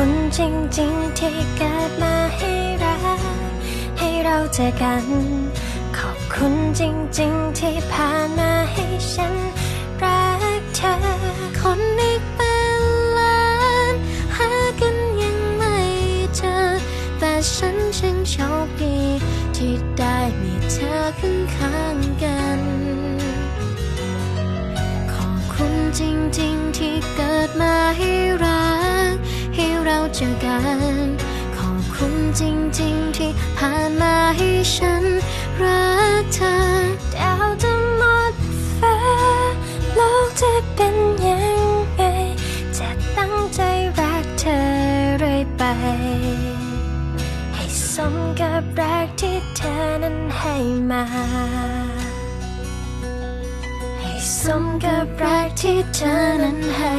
คุณจริงๆที่เกิดมาให้รัก ให้เราเจอกัน ขอบคุณจริงๆที่ผ่านมาให้ฉันรักเธอ คนอีกเป็นล้านหากันยังไม่เจอ แต่ฉันช่างโชคดีที่ได้มีเธอข้างๆกันขอบคุณจริงๆที่เกิดมา เจอกัน ขอบคุณจริงๆที่ผ่านมาให้ฉันรักเธอดาวจะหมดฟ้าโลกจะเป็นยังไง จะตั้งใจรักเธอเรื่อยไป ให้สมกับรักที่เธอนั้นให้มาให้สมกับรักที่เธอนั้นให้